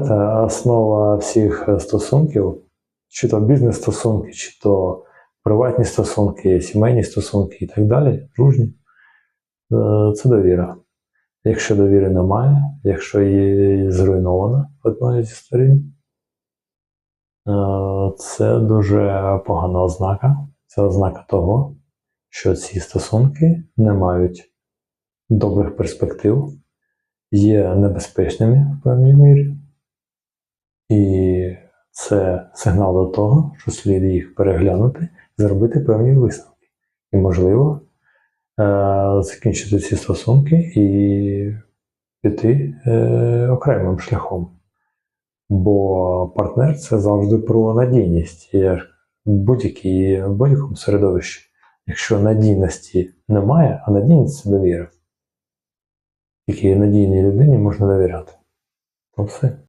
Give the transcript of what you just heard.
Це основа всіх стосунків, чи то бізнес-стосунки, чи то приватні стосунки, сімейні стосунки і так далі, дружні. Е, Це довіра. Якщо довіри немає, якщо її зруйнована одною зі сторін, е, це дуже погана ознака. Це ознака того, що ці стосунки не мають добрих перспектив, є небезпечними в певній мірі. Це сигнал до того, що слід їх переглянути, зробити певні висновки. І, можливо, е, закінчити ці стосунки і піти е, окремим шляхом. Бо партнер це завжди про надійність. Будь-якій- будь-якому середовищі. Якщо надійності немає, а надійність це довіра. Тільки надійній людині можна довіряти. То все.